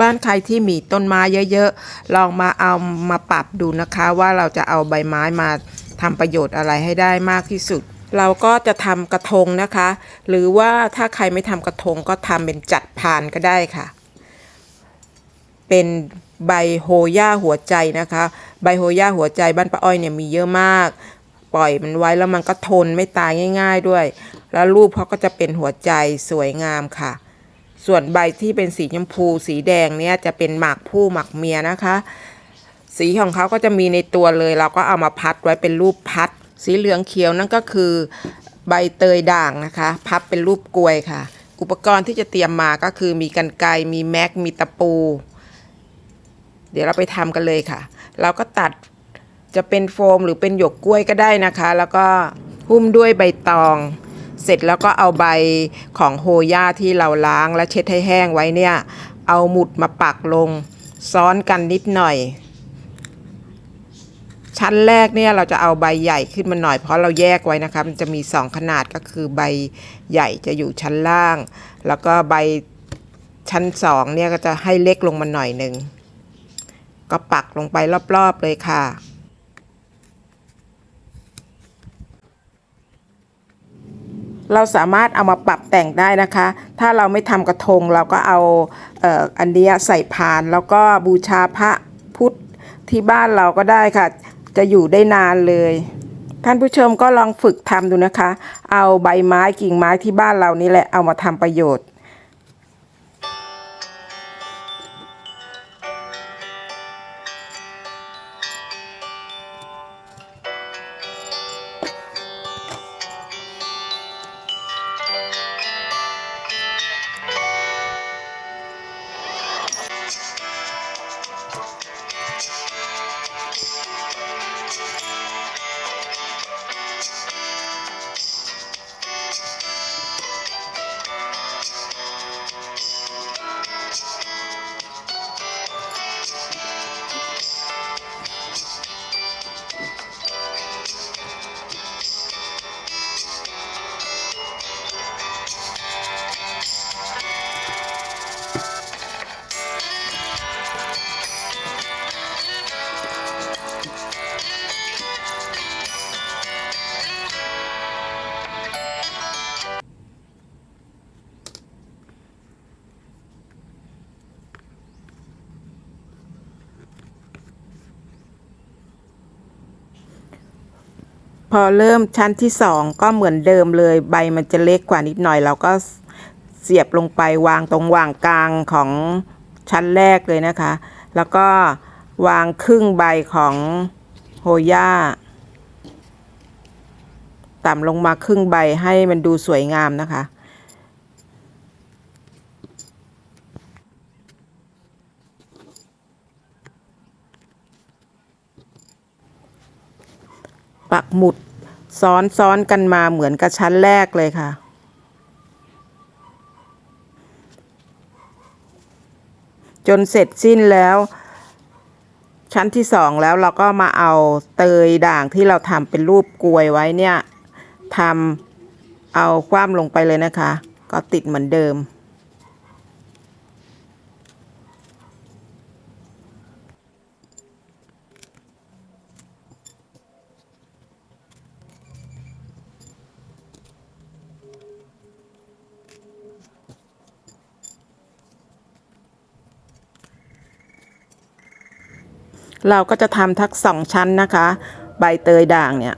บ้านใครที่มีต้นไม้เยอะๆ ลองมาเอามาปรับดูนะคะว่าเราจะเอาใบไม้มาทำประโยชน์อะไรให้ได้มากที่สุด เราก็จะทำกระทงนะคะ หรือว่าถ้าใครไม่ทำกระทงก็ทำเป็นจัดพานก็ได้ค่ะ เป็นใบโฮย่าหัวใจนะคะ ใบโฮย่าหัวใจบ้านป้าอ้อยเนี่ยมีเยอะมาก ปล่อยมันไว้แล้วมันก็ทนไม่ตายง่าย ๆด้วย แล้วรูปเขาก็จะเป็นหัวใจสวยงามค่ะ ส่วนใบที่เป็นสีชมพูสีแดงเนี่ยจะเป็นหมากผู้หมากเมียนะคะ สีของเขาก็จะมีในตัวเลย เราก็เอามาพัดไว้เป็นรูปพัด สีเหลืองเขียวนั่นก็คือใบเตยด่างนะคะ พับเป็นรูปกลวยค่ะ อุปกรณ์ที่จะเตรียมมาก็คือมีกันไกรมีแม็กมีตะปู เดี๋ยวเราไปทำกันเลยค่ะ เราก็ตัดจะเป็นโฟมหรือเป็นหยกกล้วยก็ได้นะคะ แล้วก็หุ้มด้วยใบตอง เสร็จแล้วก็เอาใบของโฮย่าที่เราล้างและเช็ดให้แห้งไว้เนี่ย เอาหมุดมาปักลงซ้อนกันนิดหน่อย ชั้นแรกเนี่ยเราจะเอาใบใหญ่ขึ้นมาหน่อยเพราะเราแยกไว้นะคะมันจะมีสองขนาดก็คือใบใหญ่จะอยู่ชั้นล่าง แล้วก็ใบชั้นสองเนี่ยก็จะให้เล็กลงมาหน่อยหนึ่งก็ปักลงไปรอบๆเลยค่ะ เราสามารถเอามาปรับแต่งได้นะคะ ถ้าเราไม่ทำกระทงเราก็เอาเอออันนี้ใส่พาน แล้วก็บูชาพระพุทธที่บ้านเราก็ได้ค่ะ จะอยู่ได้นานเลย ท่านผู้ชมก็ลองฝึกทำดูนะคะ เอาใบไม้กิ่งไม้ที่บ้านเรานี่แหละเอามาทำประโยชน์ พอเริ่มชั้นที่สองก็เหมือนเดิมเลยใบมันจะเล็กกว่านิดหน่อย เราก็เสียบลงไปวางตรงว่างกลางของชั้นแรกเลยนะคะ แล้วก็วางครึ่งใบของโฮย่าต่ำลงมาครึ่งใบให้มันดูสวยงามนะคะ ปักหมุดซ้อนซ้อนกันมาเหมือนกับชั้นแรกเลยค่ะ จนเสร็จสิ้นแล้ว ชั้นที่สองแล้วเราก็มาเอาเตยด่างที่เราทำเป็นรูปกลวยไว้เนี่ยทำเอาคว่ำลงไปเลยนะคะ ก็ติดเหมือนเดิม เราก็จะทำทักสองชั้นนะคะ ใบเตยด่างเนี่ย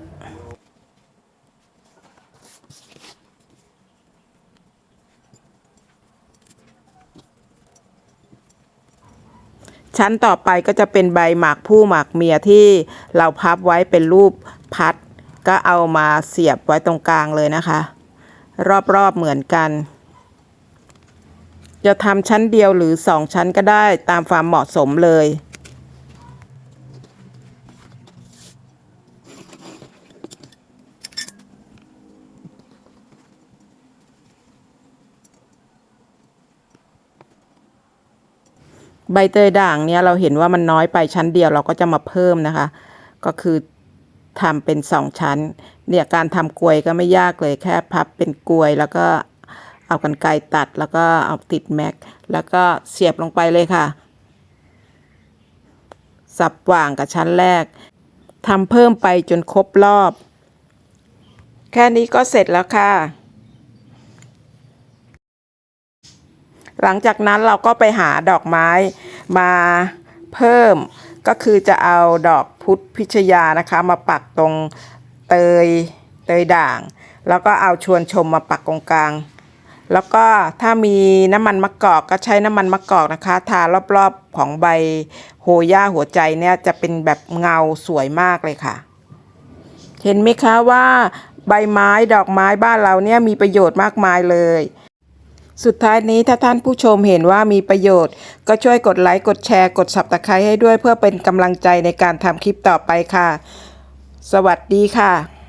ชั้นต่อไปก็จะเป็นใบหมากผู้หมากเมียที่เราพับไว้เป็นรูปพัด ก็เอามาเสียบไว้ตรงกลางเลยนะคะ รอบๆเหมือนกัน จะทำชั้นเดียวหรือสองชั้นก็ได้ตามความเหมาะสมเลย ใบเตยด่างเนี่ยเราเห็นว่ามันน้อยไปชั้นเดียวเราก็จะมาเพิ่มนะคะ ก็คือทำเป็นสองชั้น เนี่ยการทำกลวยก็ไม่ยากเลยแค่พับเป็นกลวยแล้วก็เอากันไกรตัดแล้วก็เอาติดแม็กแล้วก็เสียบลงไปเลยค่ะ สับว่างกับชั้นแรกทำเพิ่มไปจนครบรอบ แค่นี้ก็เสร็จแล้วค่ะ หลังจากนั้นเราก็ไปหาดอกไม้มาเพิ่ม ก็คือจะเอาดอกพุทธพิชยานะคะ มาปักตรงเตยเตยด่าง แล้วก็เอาชวนชมมาปักตรงกลาง แล้วก็ถ้ามีน้ำมันมะกอกก็ใช้น้ำมันมะกอกนะคะ ทารอบๆของใบโหย่าหัวใจเนี่ยจะเป็นแบบเงาสวยมากเลยค่ะ เห็นไหมคะว่าใบไม้ดอกไม้บ้านเราเนี่ยมีประโยชน์มากมายเลย สุดท้ายนี้ถ้าท่านผู้ชมเห็นว่ามีประโยชน์ ก็ช่วยกดไลค์กดแชร์ กดสับตะไคร้ให้ด้วยเพื่อเป็นกำลังใจในการทำคลิปต่อไปค่ะ สวัสดีค่ะ